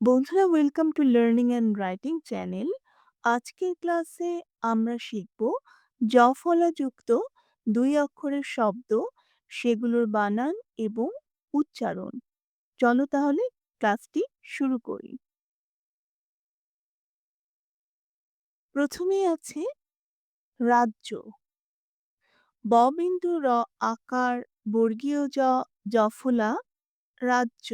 বন্ধুরা welcome to learning and writing channel আজকের ক্লাসে আমরা শিখব জ ফলাযুক্ত দুই অক্ষরের শব্দ, সেগুলোর বানান এবং উচ্চারণ। চলো তাহলে ক্লাসটি শুরু করি। প্রথমেই আছে রাজ্য। ববিন্দু র আকার, বর্গীয় জ জফলা রাজ্য।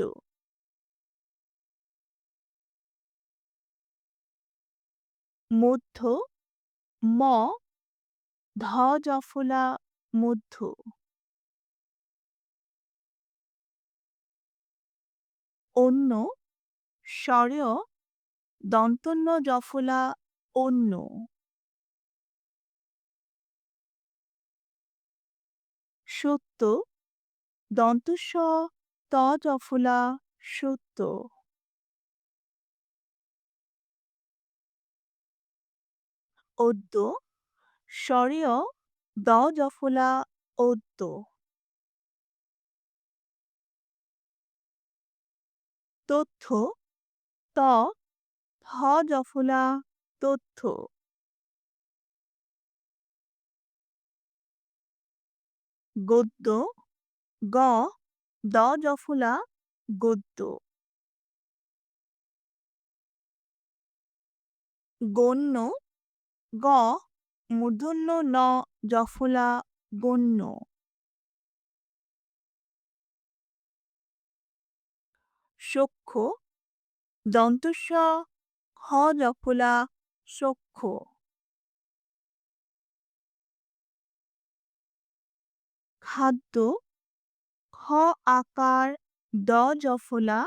মধ্য, ম, ধ জফলা মধ্য। অন্য স্বরেয় দন্তন্য জফলা অন্য। সত্য, দন্তস্ব, ত জফলা সত্য। অদ্য স্বরেয় দ জফলা অদ্য। তথ্য, ত থ জফলা তথ্য। গদ্য, গ, দ জফলা গদ্য। গণ্য গ, মূর্ধন্য, ন, জফলা, গণ্য। সক্ষ দন্তস্ব খ জফলা, সক্ষ। খাদ্য, খ, আকার, দ, জফলা,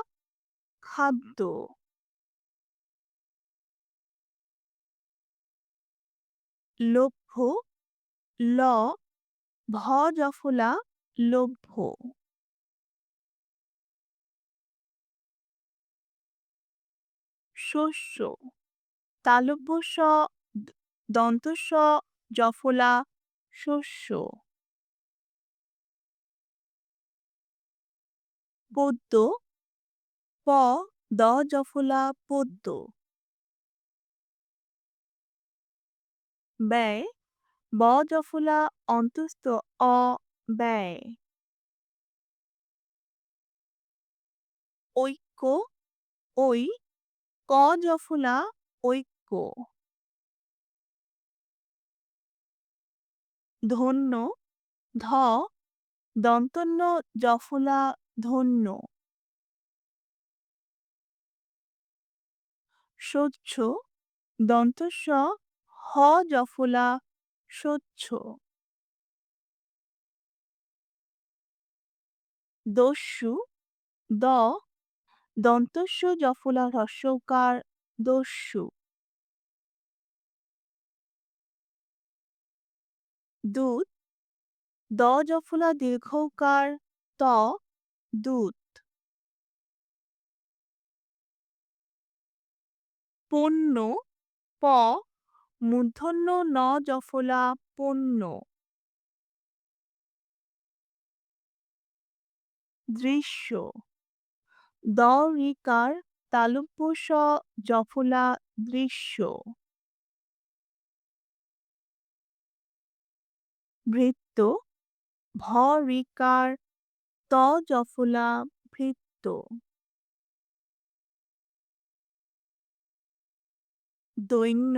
খাদ্য। লভ্য, ল, ভ জফলা লভ্য। শস্য, তালব্য, স দন্ত, স জফলা শস্য। পদ্য, প, দ জফলা পদ্য। ব্যয় ব জফলা অন্তস্থ অ ব্যয়। ঐক্য ওই ক জফলা ঐক্য। ধন্য, ধ, দন্তন্য জফলা ধন্য। স্বচ্ছ, দন্তস্ব হ জফলা স্বচ্ছ দস্যু, দ, দন্তস্য জফলা হ্রস্বকার, দস্যু। দূত দ জফলা দীর্ঘকার, ত দূত পণ্য, প মূর্ধন্য ন জফলা পণ্য। দৃশ্য। দ রিকার তালব্য স জফলা দৃশ্য। ভৃত্য। ভ রিকার ত জফলা ভৃত্য। দৈন্য।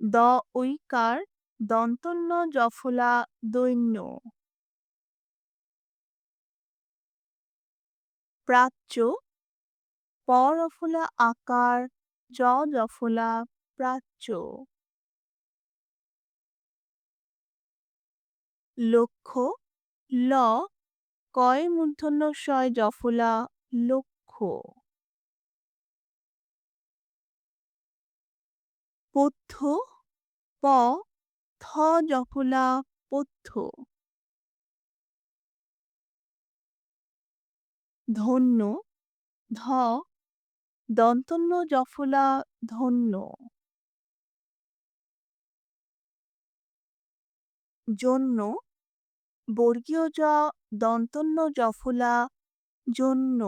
দ ঐকার দন্তন্য জফলা দৈন্য। প্রাচ্য পরফলা আকার জ জফলা প্রাচ্য। লক্ষ্য ল কয় মূর্ধন্য শয় জফলা লক্ষ্য। পথ্য প থ জফলা পথ্য। ধন্য ধ দন্তন্য জফলা ধন্য। জন্য বর্গীয় জ দন্তন্য জফলা জন্য।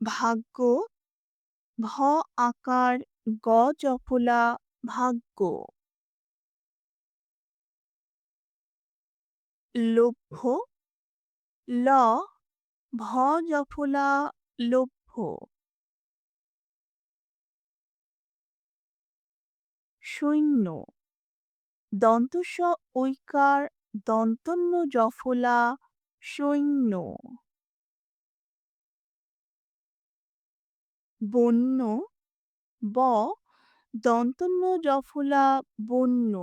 ভাগ্য, ভ আকার, গ জফলা ভাগ্য। লভ্য, ল, ভ জফলা লভ্য। সৈন্য দন্তস্ব ঐকার, দন্তন্য জফলা সৈন্য বন্য, ব, দন্তন্য জফলা বন্য।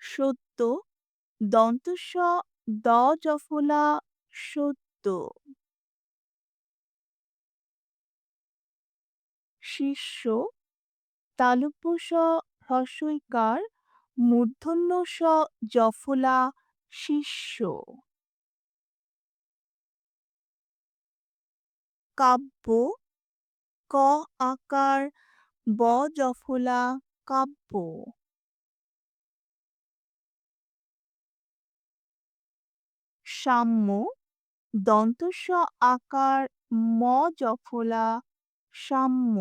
সত্য, দন্তস্ব দ জফলা সত্য। শিষ্য তালব্য স হ্রস্বইকার মূর্ধন্য স জফলা শিষ্য। কাব্য, ক আকার, ব জফলা, কাব্য। সাম্য, দন্তস্ব আকার, ম জফলা, সাম্য।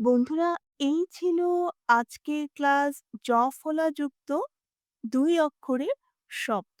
বন্ধুরা, এই ছিল আজকের ক্লাস জ দুই অক্ষরের শব্দ।